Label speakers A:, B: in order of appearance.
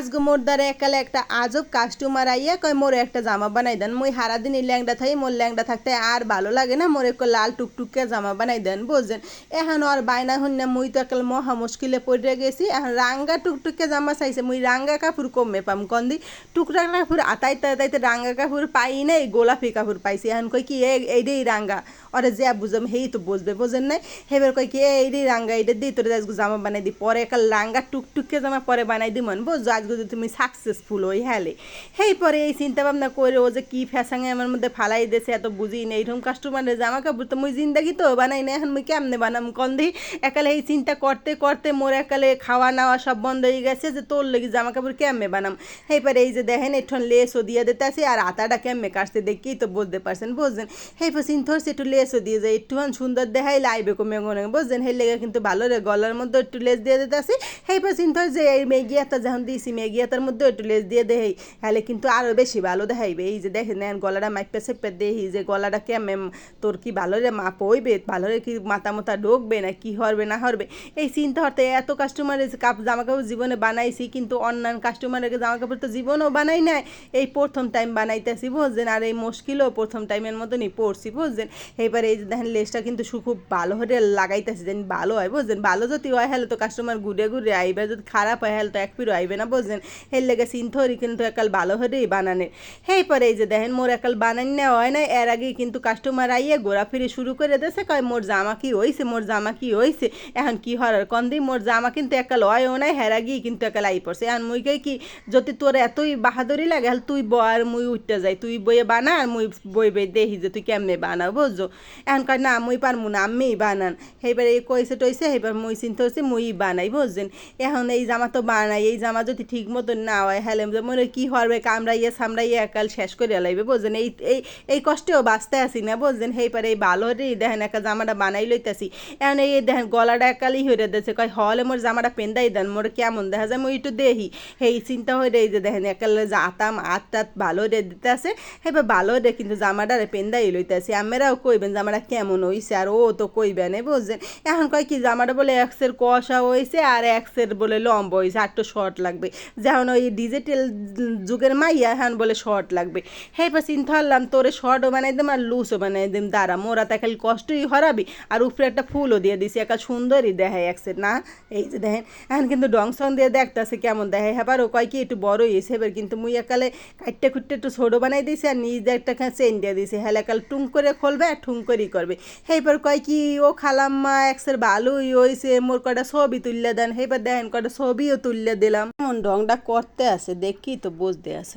A: আজকে মোর দ্বারা একালে একটা আজব কাস্টমার আইয়া কয়, মোর একটা জামা বানাই দেন। মুই হারা দিন ল্যাংডা থাই মোর ল্যাংডা থাকতে আর ভালো লাগে না। মোর একটা লাল টুকটুকে জামা বানাই দেন, বুঝছেন? এখন আর বায়না হন না, মুই তো একাল মহা মুশকিলে পড়ে গেছি। এখন রাঙ্গা টুকটুকে জামা চাইছে, মুই রাঙ্গা কাপড় কমে পাম, কন্দি। টুকরা কাপড় আতাইতে আতাইতে রাঙ্গা কাপড় পাই নাই, গোলাপি কাপড় পাইছি। এখন কই কি এই এইটাই রাঙ্গা। ওরে যে বুঝম, হেই তো বুঝবে, বুঝেন নাই? হেবার কই কি এইটাই রাঙ্গা এইটা দিই, তোর জামা বানাই দি পরে একাল রাঙ্গা টুকটুকে জামা পরে বানাই দি মন বুঝছ? আজকে যদি তুমি সাকসেসফুল হই হ্যালে হেই, পরে এই চিন্তা ভাবনা করে ও যে কি ফ্যাশাঙে আমার মধ্যে ফালাই দিয়েছে, এত বুঝি নেই। এরকম কাস্টমারের জামা কাপড় তো মুই জিন্দাগি তো বানাই না এখন মুই কেমনে বানাম কন্দি একালে এই চিন্তা করতে করতে মোর একালে খাওয়া নাওয়া সব বন্ধ হয়ে গেছে যে তোর লেগে জামা কাপড় কেমনে বানাম? হেই, পরে এই যে দেখেন একটু লেসও দিয়ে দিতেছি, আর আতাটা কেমনে কাটতে দেখি তো বলতে পারছেন, বুঝছেন? হেই, পর চিন্তা হচ্ছে একটু লেসও দিয়ে যায় একটুখান সুন্দর দেখাই লাইবে কমে মনে বুঝছেন? হেই লেগে কিন্তু ভালো রে, গলার মধ্যে একটু লেস দিয়ে দিতেছি। হেই, পর চিন্তা হয় যে এই মেগিয়াটা যখন দিয়েছি মেগিয়াটার মধ্যে একটু লেস দিয়ে দেই হলে কিন্তু আরও বেশি ভালো দেখাইবে। এই যে নেন গলাটা মাইপে সেপে দেহি যে গলাটা কেমন তোর কি ভালো রে মাপ হইবে ভালো রে কি মাথা মাথা ঢুকবে না, কি হরবে না হরবে? এই চিন্তা হতে এত কাস্টমারের কাপ জামা কাপড় জীবনে বানাইছি, কিন্তু অন্যান্য কাস্টমারের জামা কাপড় তো জীবনেও বানাই নাই। এই প্রথম টাইম বানাইতেছি, বুঝছেন? আর এই মুশকিলও প্রথম টাইমের মতনই পড়ছি, বুঝছেন? এইবারে এই যে দেখেন লেসটা কিন্তু খুব ভালো হয়ে লাগাইতেছি, যেন ভালো হয়, বুঝছেন? ভালো যদি হয় হলে তো কাস্টমার ঘুরে ঘুরে আইবে, যদি খারাপ হয় হলে তো এক ফিরও আইবে না, বুঝছেন? এর লেগে চিন্থরি কিন্তু একাল ভালো হরেই বানানে হেই পরে এই যে দেখেন, মোর একাল বানান না হয় না এর আগেই কিন্তু কাস্টমার আইয়ে ঘোরাফিরি শুরু করে দেছে কয়, মোর জামা কি হইছে, মোর জামা কি হইছে? এখন কি হরার কন্দি মোর জামা কিন্তু একাল হয়ও নাই, হের আগেই কিন্তু একাল আই পড়ছে। এখন মুই কি, যদি তোর এতই বাহাদুরি লাগে, হলে তুই ব আর মুই উঠতে যাই, তুই বইয়ে বানা আর মুই বই বই দেখি যে তুই কেমনে বানাও বুঝছ? এখন কয়, না, মুই পারমু না আমিই বানান। সেইবার এই কইছে টইছে সেইবার মুই চিন্তা হচ্ছে মুই বানাই, বুঝছেন? এখন এই জামা তো বানাই, এই জামা যদি ঠিক মতন না হয়, হ্যালে মনে কি হরবে কামড়াইয়ে সামড়াইয়ে একাল শেষ করে লাইবে, বুঝছেন? এই এই এই কষ্টেও বাঁচতে আসি না, বুঝছেন? সেই পারে, এই ভালো রে দেখেন একা জামাটা বানাই লইতাছি। এখন এই দেখেন, গলাটা একালই হয়ে দিয়েছে কয়, হলে মোর জামাটা পেন্দাই দেন, মোর কেমন? দেখা যায় মুই একটু দেখি সেই চিন্তা হয়ে এই যে দেখেন, একালে আতাম আত টাত ভালো রে দিতে আছে এবার ভালো রে কিন্তু জামাটা রে পেন্দাই লইতেছি। আমরাও কইবেন, জামাটা কেমন হইছে? আর ও তো কইবেন বুঝছেন? এখন কয় কি, জামাটা বলে এক্সের কষা হয়েছে আর এক্সের বলে লম্বা হয়েছে আর একটু শর্ট লাগবে। যেমন ওই ডিজিটাল যুগের মাইয়া এখন বলে শর্ট লাগবে। হেই পর চিন্তা করলাম তোরে শর্টও বানাই দিম আর লুজও বানাই দিম। দাঁড়া, মোরা তো খালি কষ্টই হরাবি। আর উপরে একটা ফুলও দিয়ে দিছি, একা সুন্দরই দেখায় একসেট না? এই যে দেখেন এখন কিন্তু ডং সং দিয়ে দেখতেছে কেমন দেখায়। হ্যাঁ ও কয় কি, একটু বড় হয়েছে এবার কিন্তু মুই একালে কাটতে খুঁটতে একটু ছোটো বানাই দিয়েছি আর নিজে একটা চেন দিয়ে দিয়েছি হ্যাঁ একাল টুং করে খুলবে আর ঠুং করেই করবে। সেইবার কয় কি, ও খালাম খালাম্মা একসের ভালোই হয়েছে মোর কটা ছবি তুললে দেন। সেইবার দেখেন কটা ছবিও তুললে দিলাম। এমন ডংটা করতে আছে দেখি তো বুঝতে আছে